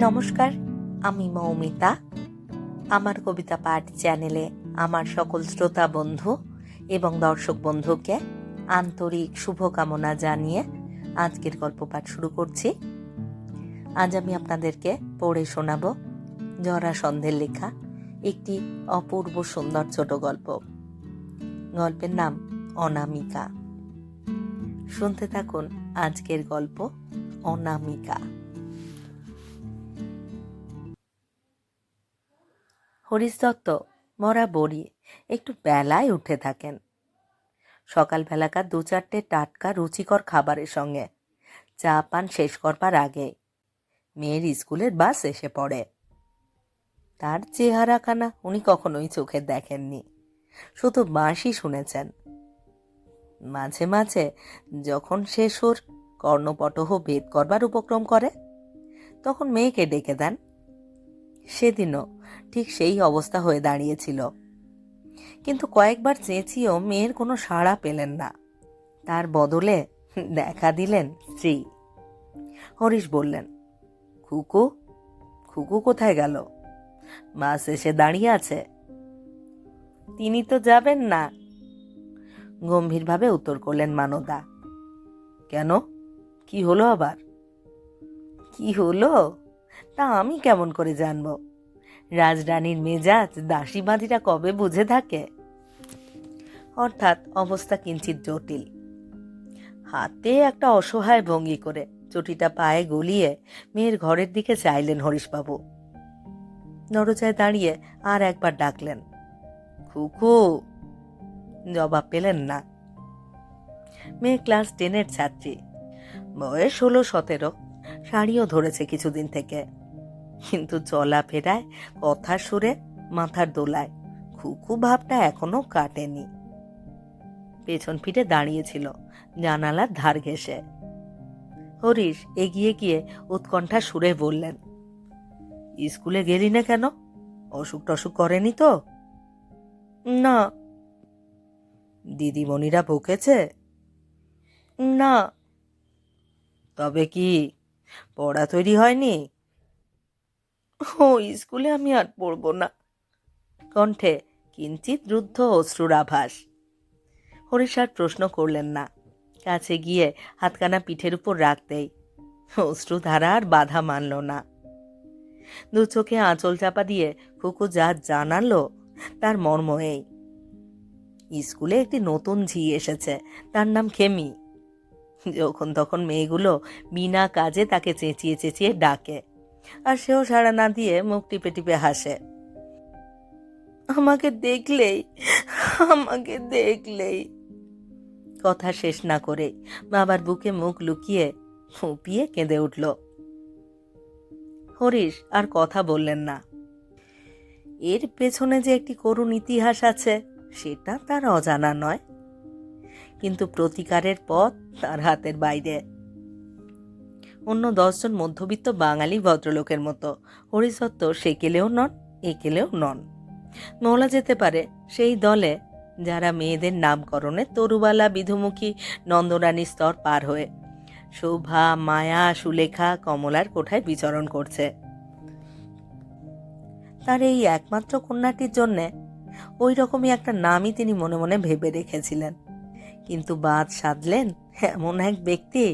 নমস্কার, আমি মৌমিতা। আমার কবিতা পাঠ চ্যানেলে আমার সকল শ্রোতা বন্ধু এবং দর্শক বন্ধুকে আন্তরিক শুভকামনা জানিয়ে আজকের গল্প পাঠ শুরু করছি। আজ আমি আপনাদেরকে পড়ে শোনাব জরাসন্ধের লেখা একটি অপূর্ব সুন্দর ছোট গল্প। গল্পের নাম অনামিকা। শুনতে থাকুন আজকের গল্প অনামিকা। হরিশ দত্ত, মরা বড়ি, একটু বেলায় উঠে থাকেন। সকালবেলাকার দু চারটে টাটকা রুচিকর খাবারের সঙ্গে চা পান শেষ করবার আগে মেয়ের স্কুলের বাস এসে পড়ে। তার চেহারাখানা উনি কখনোই চোখে দেখেননি, শুধু বাঁশি শুনেছেন। মাঝে মাঝে যখন সে সুর কর্ণপটহ ভেদ করবার উপক্রম করে, তখন মেয়েকে ডেকে দেন। সেদিনও ঠিক সেই অবস্থা হয়ে দাঁড়িয়েছিল। কিন্তু কয়েকবার চেঁচিয়েও মেয়ের কোনো সাড়া পেলেন না। তার বদলে দেখা দিলেন স্ত্রী। হরিশ বললেন, খুকু খুকু কোথায় গেল? মাস এসে দাঁড়িয়ে আছে। তিনি তো যাবেন না। গম্ভীরভাবে উত্তর করলেন মানদা, কেন? কি হলো আবার? কি হলো? তা আমি কেমন করে জানব? রাজরানীর মেজাজ দাসী বাঁধিরা কবে বুঝে থাকে? অর্থাৎ অবস্থা কিঞ্চিত জটিল। হাতে একটা অসহায় ভঙ্গি করে চটিটা পায়ে গলিয়ে মেয়ের ঘরের দিকে চাইলেন হরিশবাবু। দরজায় দাঁড়িয়ে আর একবার ডাকলেন, খুকু! জবাব পেলেন না। মেয়ে ক্লাস টেনের ছাত্রী। বয়স হলো সতেরো, শাড়িও ধরেছে কিছুদিন থেকে। কিন্তু চলাফেরায় কথা সুরে মাথার দোলায় খুকু ভাবটা এখনও কাটেনি। পেছন ফিরে দাঁড়িয়েছিল, জানালার ধার ঘেসে হরিশ এগিয়ে গিয়ে উৎকণ্ঠা সুরে বললেন, স্কুলে গেলি না কেন? অসুখ টসুখ করেনি তো? না। দিদিমণিরা বকেছে না। তবে কি? পড়া তৈরি হয়নি? ও, স্কুলে আমি আর পড়ব না। কণ্ঠে কিঞ্চিত রুদ্ধ অশ্রুর আভাস। হরিশ আর প্রশ্ন করলেন না। কাছে গিয়ে হাতখানা পিঠের উপর রাখতেই অশ্রুধারা আর বাধা মানল না। দু চোখে আঁচল চাপা দিয়ে কুকু যা জানালো তার মর্ম এই। স্কুলে একটি নতুন ঝি এসেছে, তার নাম খেমি। যখন তখন মেয়েগুলো বিনা কাজে তাকে চেঁচিয়ে চেঁচিয়ে ডাকে। আর সেও সাড়া না দিয়ে মুখ টিপে টিপে হাসে। আমাকে দেখলেই আমাকে দেখলেই। কথা শেষ না করে বাবার বুকে মুখ লুকিয়ে ফুঁপিয়ে কেঁদে উঠল। হরিশ আর কথা বললেন না। এর পেছনে যে একটি করুণ ইতিহাস আছে, সেটা তার অজানা নয়। কিন্তু প্রতিকারের পথ তার হাতের বাইরে। অন্য দশজন মধ্যবিত্ত বাঙালি ভদ্রলোকের মতো। হরিসত্ত্ব সেকেলেও নন একেলেও নন। মহলা যেতে পারে, সেই দলে যারা মেয়েদের নামকরণে তরুবালা, বিধুমুখী, নন্দরানী স্তর পার হয়ে শোভা, মায়া, সুলেখা, কমলার কোঠায় বিচরণ করছে। তার এই একমাত্র কন্যাটির জন্যে ওই রকমই একটা নামই তিনি মনে মনে ভেবে রেখেছিলেন। কিন্তু বাদ সাধলেন এমন এক ব্যক্তি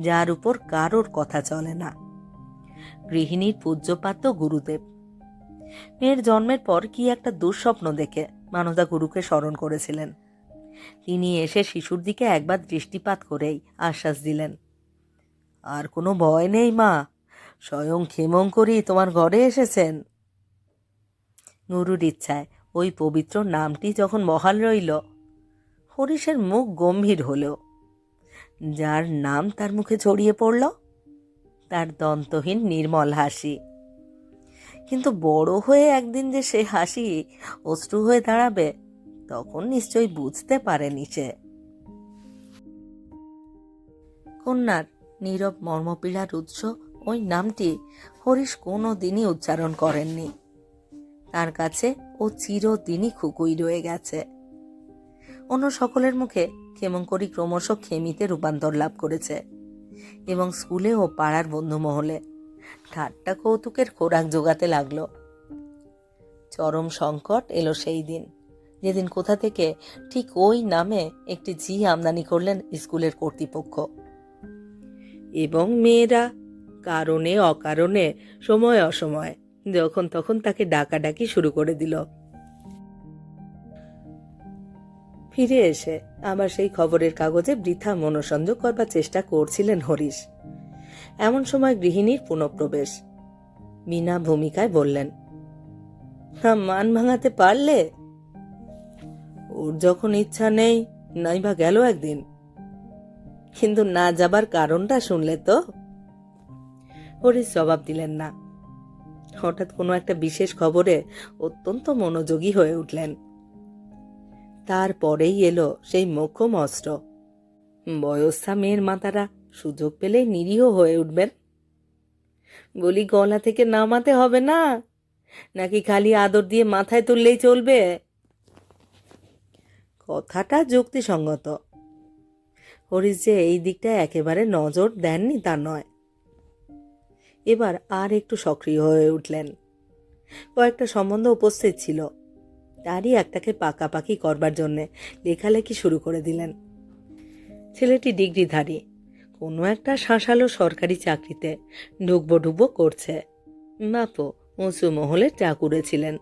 যার উপর কারোর কথা চলে না। গৃহিণীর পূজ্যপাত্য গুরুদেব। মেয়ের জন্মের পর কি একটা দুঃস্বপ্ন দেখে মানদা গুরুকে স্মরণ করেছিলেন। তিনি এসে শিশুর দিকে একবার দৃষ্টিপাত করেই আশ্বাস দিলেন, আর কোনো ভয় নেই মা, স্বয়ং ক্ষেমঙ্করী তোমার ঘরে এসেছেন। গুরুর ইচ্ছায় ওই পবিত্র নামটি যখন বহাল রইল হরিশের মুখ গম্ভীর হল। যার নাম তার মুখে ছড়িয়ে পড়ল, তার দন্তহীন নির্মল হাসি। কিন্তু বড় হয়ে একদিন যে সে হাসি অশ্রু হয়ে দাঁড়াবে, তখন নিশ্চয়ই বুঝতে পারেনি সে। কন্যার নীরব মর্মপীড়ার উৎস ওই নামটি হরিশ কোনো দিনই উচ্চারণ করেননি। তার কাছে ও চিরদিনই খুকুই রয়ে গেছে। অন্য সকলের মুখে ক্ষেমঙ্করী ক্রমশ খেমিতে রূপান্তর লাভ করেছে এবং স্কুলে ও পাড়ার বন্ধু মহলে ঠাট্টা কৌতুকের খোরাক জোগাতে লাগল। চরম সংকট এলো সেই দিন। যেদিন কোথা থেকে ঠিক ওই নামে একটি জি আমদানি করলেন স্কুলের কর্তৃপক্ষ। এবং মেয়েরা কারণে অকারণে, সময় অসময়, যখন তখন তাকে ডাকাডাকি শুরু করে দিল। ফিরে এসে আবার সেই খবরের কাগজে বৃথা মনোসংযোগ করবার চেষ্টা করছিলেন হরিশ। এমন সময় গৃহিণীর পুনঃপ্রবেশ। বিনা ভূমিকায় বললেন "হ্যাঁ, মান ভাঙাতে পারলে? ওর যখন ইচ্ছা নেই নাই বা গেল একদিন। কিন্তু না যাবার কারণটা শুনলে তো? হরিশ জবাব দিলেন না। হঠাৎ কোনো একটা বিশেষ খবরে অত্যন্ত মনোযোগী হয়ে উঠলেন। তারপরেই এলো সেই মোক্ষম অস্ত্র বয়স্থা মেয়ের মাতারা সুযোগ পেলেই নিরীহ হয়ে উঠবেন। বলি গলা থেকে নামাতে হবে না, নাকি খালি আদর দিয়ে মাথায় তুললেই চলবে? কথাটা যুক্তিসঙ্গত। হরিশ যে এই দিকটা একেবারে নজর দেননি তা নয়। এবার আর একটু সক্রিয় হয়ে উঠলেন। কয়েকটা সম্বন্ধ উপস্থিত ছিল। তারই একটাকে পাকাপাকি করবার জন্যে লেখালেখি শুরু করে দিলেন। ছেলেটি ডিগ্রিধারী, কোনো একটা শাঁসালো সরকারি চাকরিতে ঢুকবো ঢুকবো করছে। বাপো, উঁচু মহলের চাকুরে ছিলেন।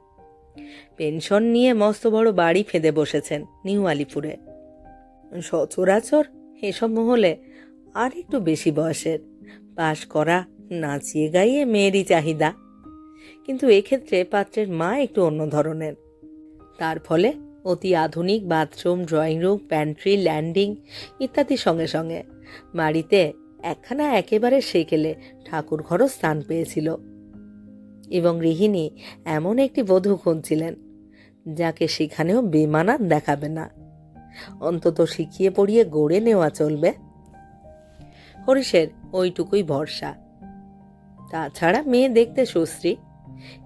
পেনশন নিয়ে মস্ত বড় বাড়ি ফেঁদে বসেছেন নিউ আলিপুরে। সচরাচর এসব মহলে আর একটু বেশি বয়সের, পাশ করা, নাচিয়ে গাইয়ে মেয়েরই চাহিদা। কিন্তু এক্ষেত্রে পাত্রের মা একটু অন্য ধরনের। তার ফলে অতি আধুনিক bathroom, drawing room, pantry, landing ইত্যাদির সঙ্গে সঙ্গে বাড়িতে একখানা একেবারে সেকেলে ঠাকুর ঘরও স্থান পেয়েছিল। এবং গৃহিণী এমন একটি বধূ খুঁজছিলেন যাকে সেখানেও বেমানান দেখাবে না। অন্তত শিখিয়ে পড়িয়ে গড়ে নেওয়া চলবে। হরিশের ওইটুকুই ভরসা। তাছাড়া মেয়ে দেখতে সুশ্রী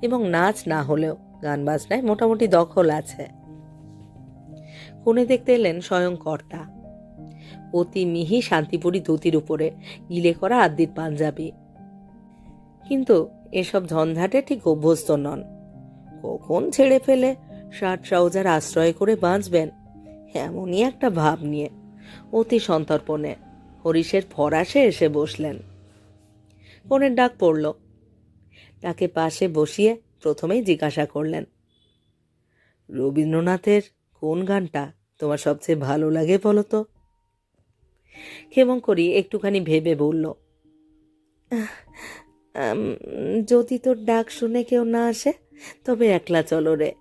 এবং নাচ না হলেও গান বাজনায় মোটামুটি দখল আছে। কোণে দেখতে এলেন স্বয়ং কর্তা। অতি মিহি শান্তিপুরী ধুতির উপরে গিলে করা আদ্যির পাঞ্জাবি। কিন্তু এসব ঝঞ্ঝাটে ঠিক অভ্যস্ত নন। কখন ছেড়ে ফেলে শার্ট ট্রাউজার আশ্রয় করে বাঁচবেন, এমনই একটা ভাব নিয়ে অতি সন্তর্পণে হরিশের ফরাসে এসে বসলেন। ফোনের ডাক পড়ল। তাকে পাশে বসিয়ে প্রথমেই জিজ্ঞাসা করলেন রবীন্দ্রনাথের কোন গানটা তোমার সবচেয়ে ভালো লাগে বলো তো? করি একটুখানি ভেবে বলল যদি তোর ডাক শুনে কেউ না আসে তবে একলা চলো রে।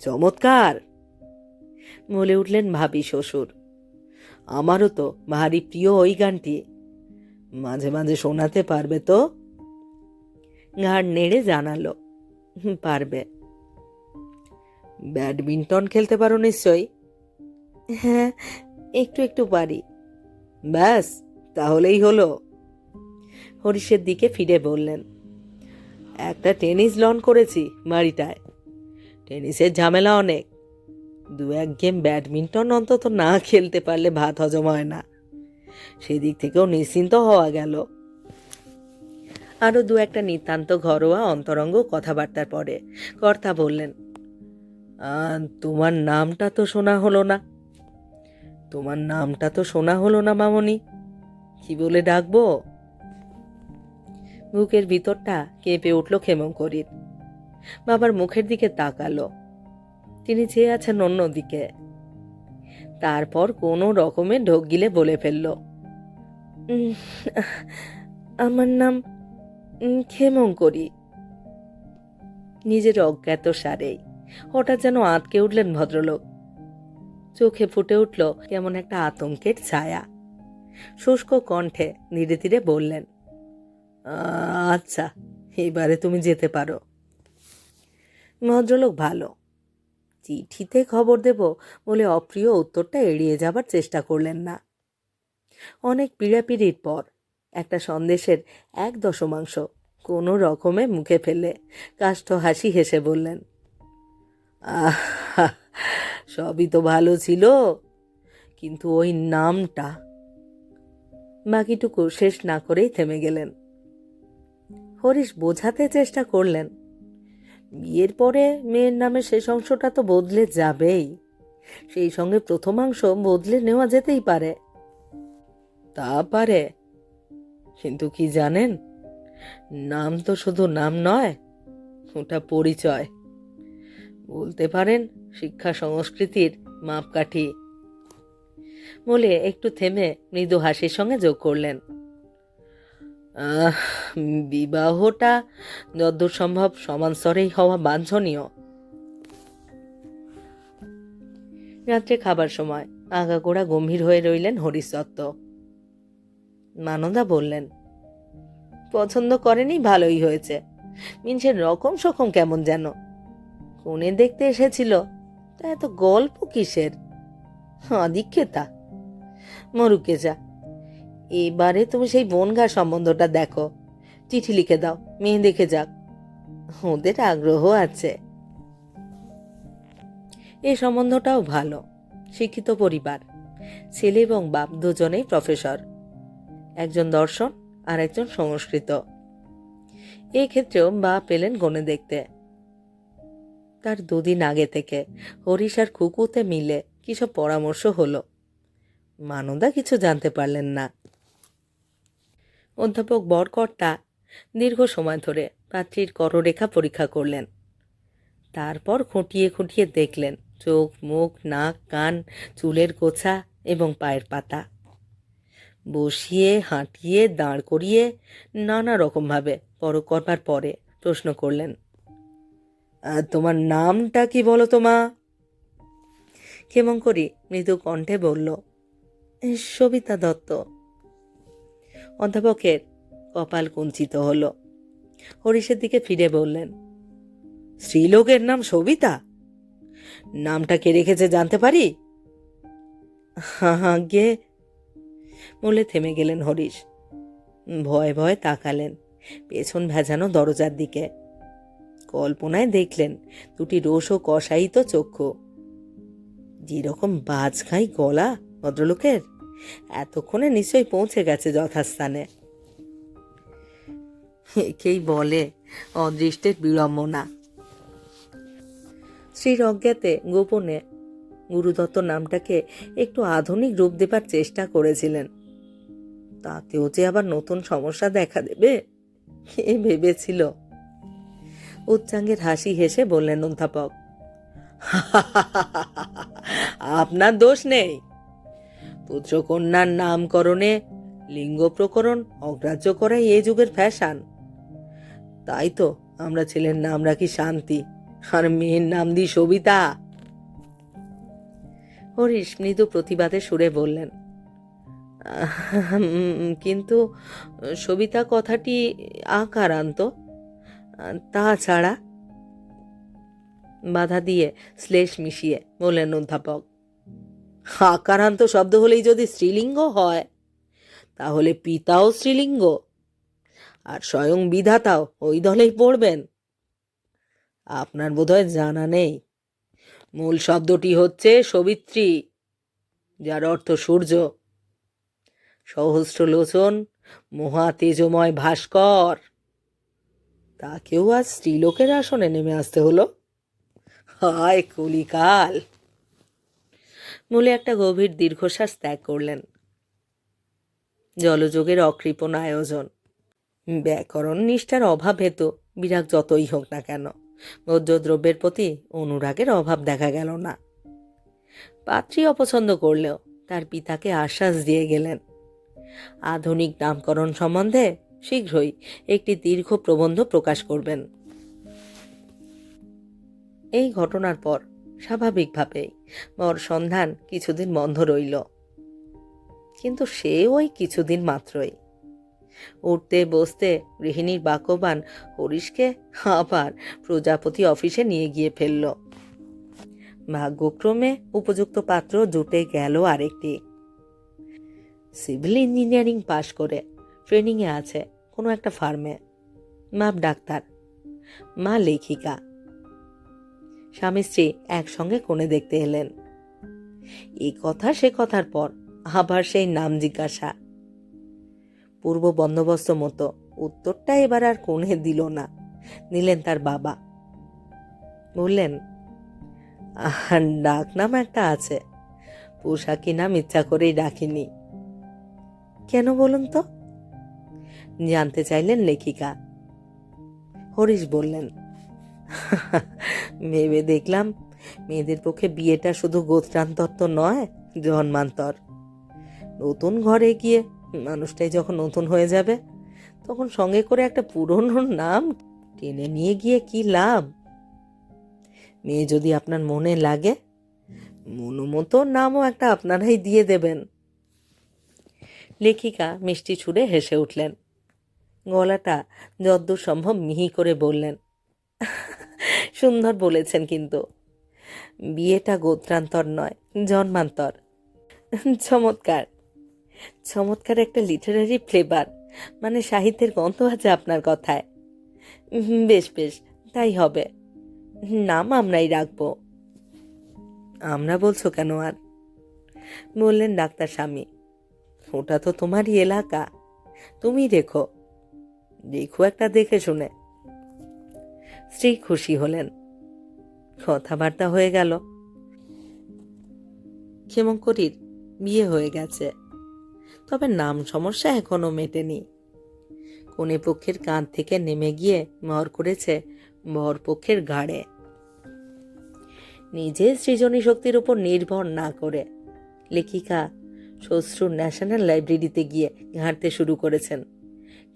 চমৎকার! বলে উঠলেন ভাবি শ্বশুর। আমারও তো ভারী প্রিয় ওই গানটি। মাঝে মাঝে শোনাতে পারবে তো? ঘাড় নেড়ে জানালো "হুম, পারবে। ব্যাডমিন্টন খেলতে পারো নিশ্চয়ই? হ্যাঁ একটু একটু পারি। ব্যাস, তাহলেই হলো। হরিশের দিকে ফিরে বললেন, একটা টেনিস লন করেছি বাড়িটায়। টেনিসের ঝামেলা অনেক। দু এক গেম ব্যাডমিন্টন অন্তত না খেলতে পারলে ভাত হজম হয় না। সেদিক থেকেও নিশ্চিন্ত হওয়া গেল। আরও দু একটা নিতান্ত ঘরোয়া অন্তরঙ্গ কথাবার্তার পরে কর্তা বললেন "আহ, তোমার নামটা তো শোনা হলো না। তোমার নামটা তো শোনা হলো না মামনি। কি বলে ডাকবো? বুকের ভিতরটা কেঁপে উঠল ক্ষেমঙ্করীর বাবার মুখের দিকে তাকালো। তিনি চেয়ে আছেন অন্যদিকে তারপর কোনো রকমে ঢোক গিলে বলে ফেলল আমার নাম ক্ষেমঙ্করী নিজের অজ্ঞাত সারেই। হঠাৎ যেন আঁতকে উঠলেন ভদ্রলোক। চোখে ফুটে উঠল কেমন একটা আতঙ্কের ছায়া। শুষ্ক কণ্ঠে ধীরে ধীরে বললেন আচ্ছা এবারে তুমি যেতে পারো। ভদ্রলোক ভালো। চিঠিতে খবর দেব বলে অপ্রিয় উত্তরটা এড়িয়ে যাবার চেষ্টা করলেন না। অনেক পীড়াপিড়ির পর একটা সন্দেশের এক দশমাংশ কোনো রকমে মুখে ফেলে কাষ্ঠ হাসি হেসে বললেন সবই তো ভালো ছিল, কিন্তু ওই নামটা বাকিটুকু শেষ না করেই থেমে গেলেন। হরিশ বোঝাতে চেষ্টা করলেন, বিয়ের পরে মেয়ের নামে শেষ অংশটা তো বদলে যাবেই, সেই সঙ্গে প্রথমাংশ বদলে নেওয়া যেতেই পারে। তা পারে কিন্তু কি জানেন? নাম তো শুধু নাম নয়, ওটা পরিচয়। বলতে পারেন শিক্ষা সংস্কৃতির মাপকাঠি। বলে একটু থেমে মৃদু হাসির সঙ্গে যোগ করলেন। বিবাহটা যদ্দূর সম্ভব সমান স্তরেই হওয়া বাঞ্ছনীয়। রাত্রে খাবার সময় আগাগোড়া গম্ভীর হয়ে রইলেন হরিশ দত্ত। মানদা বললেন, পছন্দ করেনি, ভালোই হয়েছে। মিনসের রকম সকম কেমন যেন। কোণে দেখতে এসেছিল, তা এত গল্প কিসের? আদিক্ষেতা, মরুকে যা। এবারে তুমি সেই বনগা সম্বন্ধটা দেখো। চিঠি লিখে দাও মেয়ে দেখে যাক। ওদের আগ্রহ আছে। এ সম্বন্ধটাও ভালো, শিক্ষিত পরিবার। ছেলে এবং বাপ দুজনেই প্রফেসর একজন দর্শন আর একজন সংস্কৃত। এই ক্ষেত্রেও বাপ পেলেন গণে দেখতে। তার দুদিন আগে থেকে হরিশ আর খুকুতে মিলে কিসব পরামর্শ হলো, মানদা কিছু জানতে পারলেন না। অধ্যাপক বরকর্তা দীর্ঘ সময় ধরে পাত্রীর কররেখা পরীক্ষা করলেন। তারপর খুঁটিয়ে খুঁটিয়ে দেখলেন, চোখ, মুখ, নাক, কান, চুলের গোছা এবং পায়ের পাতা। বসিয়ে হাঁটিয়ে দাঁড় করিয়ে নানা রকমভাবে পরখ করবার পরে প্রশ্ন করলেন "আহ, তোমার নামটা কি বলো তো মা? ক্ষেমঙ্করী মৃদু কণ্ঠে বলল সবিতা দত্ত। অধ্যাপকের কপাল কুঞ্চিত হল। হরিশের দিকে ফিরে বললেন স্ত্রীলোকের নাম সবিতা? নামটা কে রেখেছে জানতে পারি? হাঁ হাঁ গে বলে থেমে গেলেন হরিশ। ভয়ে ভয়ে তাকালেন, পেছন ভেজানো দরজার দিকে। কল্পনায় দেখলেন, দুটি রোষ ও কষায়িত চক্ষু। যেরকম বাজ খাই গলা ভদ্রলোকের? এতক্ষণে নিশ্চয়ই পৌঁছে গেছে যথাস্থানে। একেই বলে অদৃষ্টের বিড়ম্বনা। শ্রীর অজ্ঞাতে গোপনে গুরুদত্ত নামটাকে একটু আধুনিক রূপ দেবার চেষ্টা করেছিলেন। তাতেও যে আবার নতুন সমস্যা দেখা দেবে কে ভেবেছিল। উচ্চাঙ্গের হাসি হেসে বললেন অধ্যাপক আপনার দোষ নেই। পুত্রকন্যার নামকরণে লিঙ্গ প্রকরণ অগ্রাহ্য করাই এই যুগের ফ্যাশন তাই তো আমরা ছেলের নাম রাখি শান্তি আর মেয়ের নাম দিই সবিতা। হরিশ মৃদু প্রতিবাদে সুরে বললেন "উম, কিন্তু সবিতা কথাটি আকারান্ত তাছাড়া বাধা দিয়ে শ্লেষ মিশিয়ে বললেন, অধ্যাপক আকারান্ত শব্দ হলেই যদি স্ত্রীলিঙ্গ হয়, তাহলে পিতাও স্ত্রীলিঙ্গ, আর স্বয়ং বিধাতাও ওই দলেই পড়বেন। আপনার বোধহয় জানা নেই। মূল শব্দটি হচ্ছে সবিত্রী, যার অর্থ সূর্য। সহস্র লোচন মহা তেজময় ভাস্কর তাকেও আজ স্ত্রীলোকের আসনে নেমে আসতে হলো? হায়, কলিকাল! মূলে একটা গভীর দীর্ঘশ্বাস ত্যাগ করলেন। জলযোগের অকৃপণ আয়োজন। ব্যাকরণ নিষ্ঠার অভাব হেতু বিরাগ যতই হোক না কেন, ভোজ্যদ্রব্যের প্রতি অনুরাগের অভাব দেখা গেল না। পাত্রী অপছন্দ করলেও তার পিতাকে আশ্বাস দিয়ে গেলেন আধুনিক নামকরণ সম্বন্ধে শীঘ্রই একটি দীর্ঘ প্রবন্ধ প্রকাশ করবেন। এই ঘটনার পর স্বাভাবিকভাবেই মর সন্ধান কিছুদিন বন্ধ রইল। কিন্তু সে ওই কিছুদিন মাত্রই। উঠতে বসতে গৃহিণীর বাক্যবান হরিশকে আবার প্রজাপতি অফিসে নিয়ে গিয়ে ফেলল। ভাগ্যক্রমে উপযুক্ত পাত্র জুটে গেল আরেকটি। সিভিল ইঞ্জিনিয়ারিং পাশ করে ট্রেনিংয়ে আছে কোনো একটা ফার্মে। মাপ ডাক্তার মা লেখিকা। স্বামী স্ত্রী একসঙ্গে কোণে দেখতে এলেন। এই কথা সে কথার পর আবার সেই নাম জিজ্ঞাসা। পূর্ব বন্দোবস্ত মতো উত্তরটা এবার আর কোণে দিল না নিলেন তার বাবা। বললেন "আহ, ডাক নাম একটা আছে। পোশাকি নাম ইচ্ছা করেই ডাকিনি। কেন বলুন তো? জানতে চাইলেন লেখিকা। হরিশ বললেন, ভেবে দেখলাম মেয়েদের পক্ষে বিয়েটা শুধু গোত্রান্তর তো নয়, জন্মান্তর। নতুন ঘরে গিয়ে মানুষটাই যখন নতুন হয়ে যাবে, তখন সঙ্গে করে একটা পুরনো নাম টেনে নিয়ে গিয়ে কি লাভ? মেয়ে যদি আপনার মনে লাগে, মনোমতো নামও একটা আপনারাই দিয়ে দেবেন। লেখিকা মিষ্টি ছুঁড়ে হেসে উঠলেন। গলাটা যদ্দূর সম্ভব মিহি করে বললেন, সুন্দর বলেছেন কিন্তু। বিয়েটা গোত্রান্তর নয়, জন্মান্তর। চমৎকার। চমৎকার একটা লিটারারি ফ্লেভার মানে সাহিত্যের গন্ধ আছে আপনার কথায়। বেশ বেশ, তাই হবে। নাম আমরাই রাখব। আমরা বলছো কেন আর? বললেন ডাক্তার স্বামী। ওটা তো তোমারই এলাকা। তুমি রেখো দেখো একটা দেখে শুনে। স্ত্রী খুশি হলেন। কথাবার্তা হয়ে গেল। ক্ষেমঙ্করীর বিয়ে হয়ে গেছে। তবে নাম সমস্যা এখনও মেটেনি। কনে পক্ষের কাঁধ থেকে নেমে গিয়ে মর করেছে বর পক্ষের ঘাড়ে। নিজের সৃজনী শক্তির উপর নির্ভর না করে। লেখিকা শ্বশ্রুর ন্যাশনাল লাইব্রেরিতে গিয়ে ঘাঁটতে শুরু করেছেন।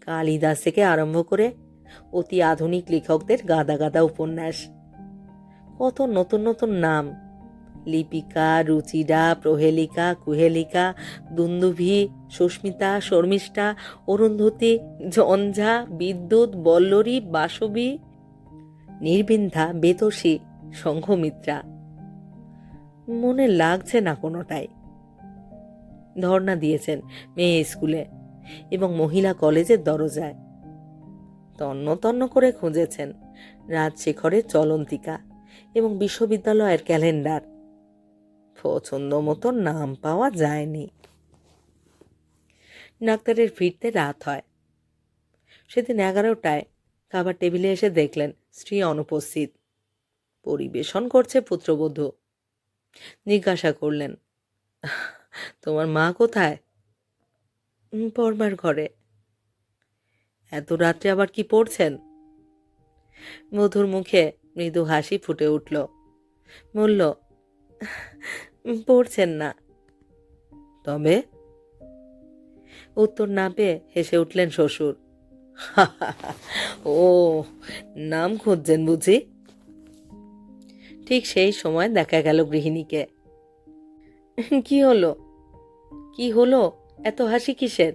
কালিদাস থেকে আরম্ভ করে অতি আধুনিক লেখকদের গাদা গাদা উপন্যাস। কত নতুন নতুন নাম। লিপিকা, রুচিরা, প্রহেলিকা, কুহেলিকা, দুন্দুভি, সুস্মিতা, শর্মিষ্ঠা, অরুন্ধতী, ঝঞ্ঝা, বিদ্যুৎ, বল্লরী, বাসবী, নির্বিন্ধা, বেতসী সংঘমিত্রা মনে লাগছে না কোনোটাই। ধর্ণা দিয়েছেন মেয়ে স্কুলে এবং মহিলা কলেজের দরজায়। তন্ন তন্ন করে খুঁজেছেন রাজশেখরের চলন্তিকা এবং বিশ্ববিদ্যালয়ের ক্যালেন্ডার। পছন্দ মতো নাম পাওয়া যায়নি। ডাক্তারের ফিরতে রাত হয়। সেদিন এগারোটায় খাবার টেবিলে এসে দেখলেন স্ত্রী অনুপস্থিত। পরিবেশন করছে পুত্রবধূ। জিজ্ঞাসা করলেন তোমার মা কোথায়? "উম, পড়বার ঘরে। এত রাত্রে আবার কি পড়ছেন? মধুর মুখে মৃদু হাসি ফুটে উঠল। বলল পড়ছেন না। তবে? উত্তর না পেয়ে হেসে উঠলেন শ্বশুর। ও নাম খুঁজছেন বুঝি? ঠিক সেই সময় দেখা গেল গৃহিণীকে। কি হলো? কি হলো? এত হাসি কিসের?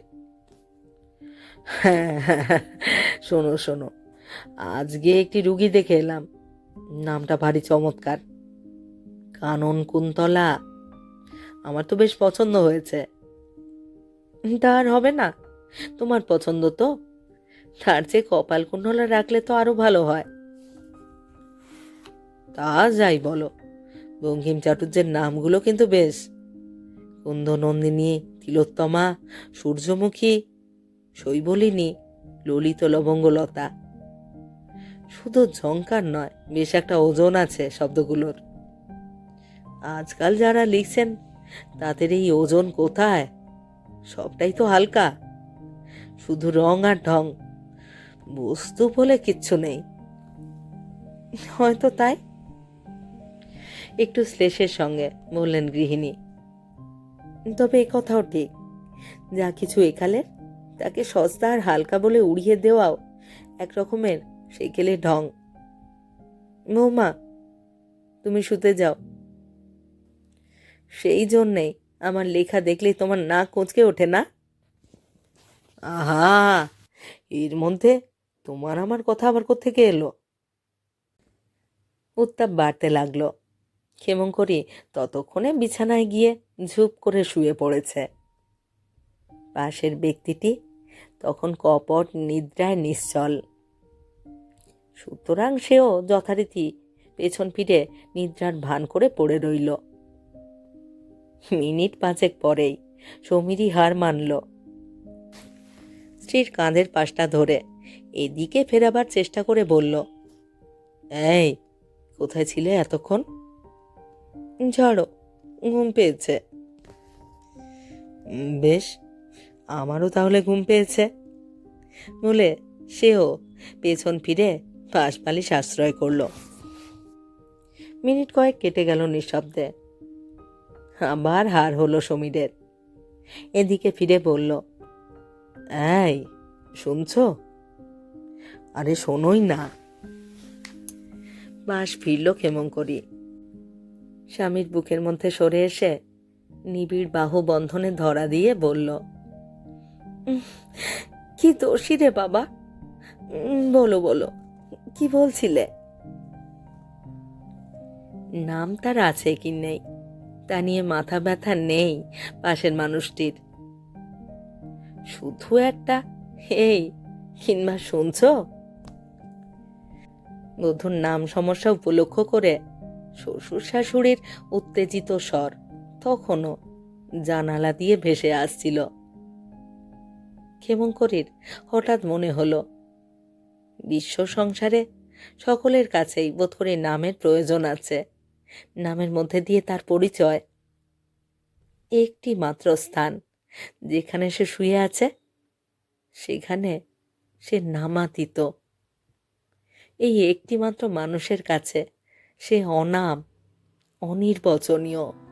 শোনো শোনো। আজকে একটি রুগী দেখে এলাম। নামটা ভারী চমৎকার। কানন কুন্তলা। আমার তো বেশ পছন্দ হয়েছে। তা আর হবে না। তোমার পছন্দ তো? তার চেয়ে কপাল কুণ্ডলা রাখলে তো আরও ভালো হয়। তা যাই বলো। বঙ্কিম চাটুর্যের নামগুলো কিন্তু বেশ কুন্দনন্দিনী, তিলোত্তমা, সূর্যমুখী, শৈবলিনী ললিত লবঙ্গলতা শুধু ঝঙ্কার নয়, বেশ একটা ওজন আছে শব্দগুলোর। আজকাল যারা লিখছেন, তাদের এই ওজন কোথায়? সবটাই তো হালকা। শুধু রং আর ঢং, বস্তু বলে কিচ্ছু নেই। হয়তো তাই। একটু শ্লেষের সঙ্গে বললেন গৃহিণী তবে এ কথাও ঠিক। যা কিছু একালের তাকে সস্তা আর হালকা বলে উড়িয়ে দেওয়াও এক রকমের সেকেলে ঢং। বৌমা তুমি শুতে যাও। সেই জন্যেই আমার লেখা দেখলেই তোমার নাক কোঁচকে ওঠে না? আহা, এর মধ্যে তোমার আমার কথা আবার কোত্থেকে এলো? উত্তাপ বাড়তে লাগল। ক্ষেমঙ্করী ততক্ষণে বিছানায় গিয়ে ঝুপ করে শুয়ে পড়েছে। পাশের ব্যক্তিটি তখন কপট নিদ্রায় নিশ্চল। সুতরাং সেও যথারীতি পেছন ফিরে নিদ্রার ভান করে পড়ে রইল। মিনিট পাঁচেক পরেই সমীরই হার মানল। স্ত্রীর কাঁধের পাশটা ধরে এদিকে ফেরাবার চেষ্টা করে বলল এই কোথায় ছিলে এতক্ষণ? ঝড়ো ঘুম পেয়েছে। "উম, বেশ, আমারও তাহলে ঘুম পেয়েছে। বলে সেও পেছন ফিরে পাশ বালিশ আশ্রয় করল। মিনিট কয়েক কেটে গেল নিঃশব্দে। আবার হার হলো সমীরের। এদিকে ফিরে বলল, এই, শুনছো? আরে শোনোই না। বাস ফিরল ক্ষেমঙ্করী স্বামীর বুকের মধ্যে সরে এসে নিবিড় বাহু বন্ধনে ধরা দিয়ে বলল "উম, কি দোষী রে বাবা? বলো বলো কি বলছিলে? নাম তার আছে কি নেই? তা নিয়ে মাথা ব্যথা নেই পাশের মানুষটির। শুধু একটা এই কিংবা শুনছো? বধুর নাম সমস্যা উপলক্ষ করে শ্বশুর শাশুড়ির উত্তেজিত স্বর তখনও জানালা দিয়ে ভেসে আসছিল। ক্ষেমঙ্করীর হঠাৎ মনে হলো, বিশ্ব সংসারে সকলের কাছেই বোধ করে নামের প্রয়োজন আছে। নামের মধ্যে দিয়ে তার পরিচয়। একটি মাত্র স্থান, যেখানে সে শুয়ে আছে, সেখানে সে নামাতীত। এই একটিমাত্র মানুষের কাছে সে অনাম, অনির্বচনীয়।